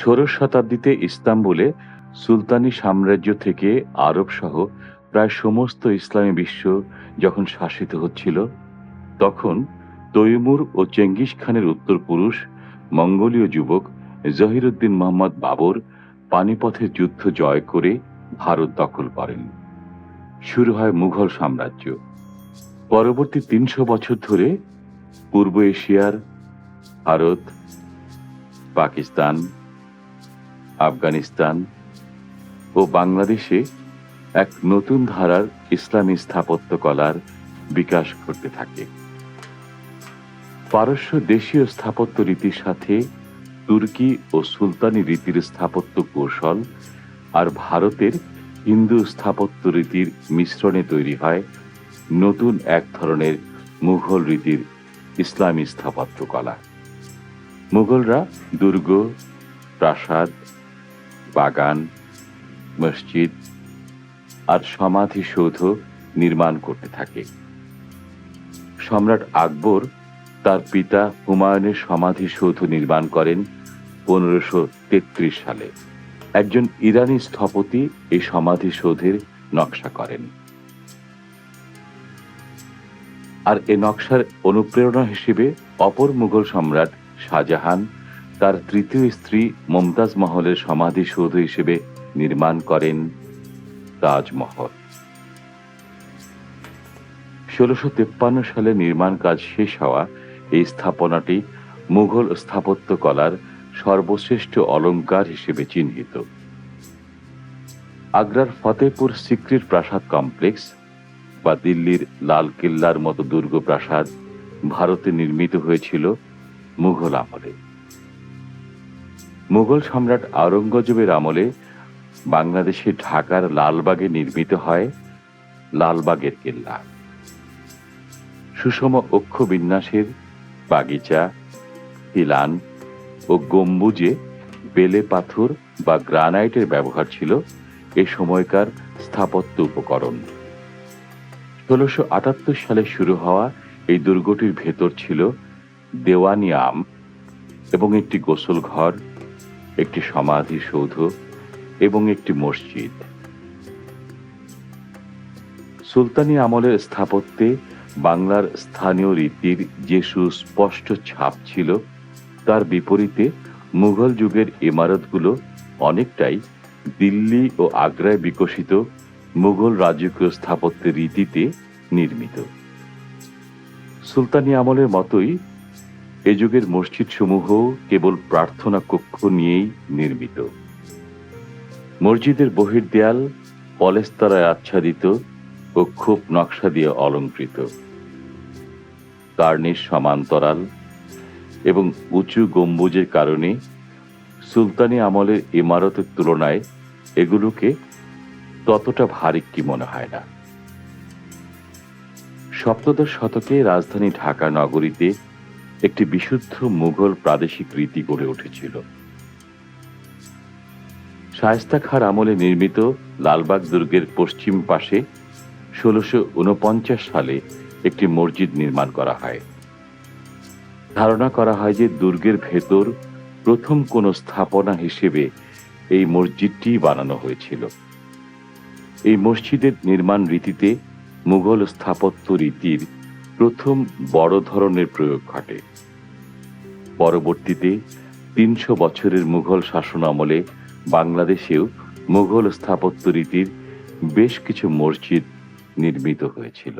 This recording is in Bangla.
ষোড়শ শতাব্দীতে ইস্তাম্বুলে সুলতানি সাম্রাজ্য থেকে আরব সহ প্রায় সমস্ত ইসলামী বিশ্ব যখন শাসিত হচ্ছিল, তখন তৈমুর ও চেঙ্গিস খানের উত্তরপুরুষ মঙ্গোলীয় যুবক জহিরুদ্দিন মোহাম্মদ বাবর পানিপথের যুদ্ধ জয় করে ভারত দখল করেন। শুরু হয় মুঘল সাম্রাজ্য। পরবর্তী তিনশো বছর ধরে পূর্ব এশিয়ার, ভারত, পাকিস্তান আফগানিস্তান ও বাংলাদেশে এক নতুন ধারার ইসলামী স্থাপত্য কলার বিকাশ ঘটতে থাকে। পারস্য দেশীয় স্থাপত্য রীতির সাথে তুর্কি ও সুলতানি রীতির স্থাপত্য কৌশল আর ভারতের হিন্দু স্থাপত্য রীতির মিশ্রণে তৈরি হয় নতুন এক ধরনের মুঘল রীতির ইসলামী স্থাপত্য কলা। মুঘলরা দুর্গ, প্রাসাদ বাগান, মসজিদ আর সমাধিসৌধ নির্মাণ করতে থাকে। সম্রাট আকবর তার পিতা হুমায়ুনের সমাধিসৌধ নির্মাণ করেন পনেরোশো তেত্রিশ সালে। একজন ইরানি স্থপতি এই সমাধিসৌধের নকশা করেন। আর এ নকশার অনুপ্রেরণা হিসেবে অপর মুঘল সম্রাট শাহজাহান তার তৃতীয় স্ত্রী মমতাজ মহলের সমাধিসৌধ হিসেবে নির্মাণ করেন তাজমহল। ষোলশো তেপ্পান্ন সালে নির্মাণ কাজ শেষ হওয়া এই স্থাপনাটি মুঘল স্থাপত্য কলার সর্বশ্রেষ্ঠ অলঙ্কার হিসেবে চিহ্নিত। আগ্রার ফতেপুর সিক্রির প্রাসাদ কমপ্লেক্স বা দিল্লির লাল কেল্লার মতো দুর্গ প্রাসাদ ভারতে নির্মিত হয়েছিল মুঘল আমলে। মুঘল সম্রাট আওরঙ্গজেবের আমলে বাংলাদেশে ঢাকার লালবাগে নির্মিত হয় লালবাগের কেল্লা। সুষম অক্ষ বিন্যাসের বাগিচা, হিলান ও গম্বুজে বেলে পাথর বা গ্রানাইটের ব্যবহার ছিল এ সময়কার স্থাপত্য উপকরণ। ষোলোশো আটাত্তর সালে শুরু হওয়া এই দুর্গটির ভেতর ছিল দেওয়ানি আম এবং একটি গোসল ঘর। একটি সমাধিসৌধ এবং একটি মসজিদ। সুলতানি আমলের স্থাপত্যে বাংলার স্থানীয় রীতির যে সুস্পষ্ট ছাপ ছিল, তার বিপরীতে মুঘল যুগের ইমারতগুলো অনেকটাই দিল্লি ও আগ্রায় বিকশিত মুঘল রাজকীয় স্থাপত্যের রীতিতে নির্মিত। সুলতানি আমলের মতোই এ যুগের মসজিদ সমূহ কেবল প্রার্থনা কক্ষ নিয়েই নির্মিত। মসজিদের বহির্দেয়াল পলেস্তরায় আচ্ছাদিত ও খুব নকশা দিয়ে অলঙ্কৃত। কার্নিশ সমান্তরাল এবং উঁচু গম্বুজের কারণে সুলতানি আমলের ইমারতের তুলনায় এগুলোকে ততটা ভারী কি মনে হয় না। সপ্তদশ শতকে রাজধানী ঢাকা নগরীতে একটি বিশুদ্ধ মুঘল প্রাদেশিক রীতি গড়ে উঠেছিল। শায়স্তা খার আমলে নির্মিত লালবাগ দুর্গের পশ্চিম পাশে ষোলোশো সালে একটি মসজিদ নির্মাণ করা হয়। ধারণা করা হয় যে দুর্গের ভেতর প্রথম কোন স্থাপনা হিসেবে এই মসজিদটি বানানো হয়েছিল। এই মসজিদের নির্মাণ রীতিতে মুঘল স্থাপত্য রীতির প্রথম বড় ধরনের প্রয়োগ ঘটে। পরবর্তীতে তিনশো বছরের মুঘল শাসন আমলে বাংলাদেশেও মুঘল স্থাপত্য রীতির বেশ কিছু মসজিদ নির্মিত হয়েছিল।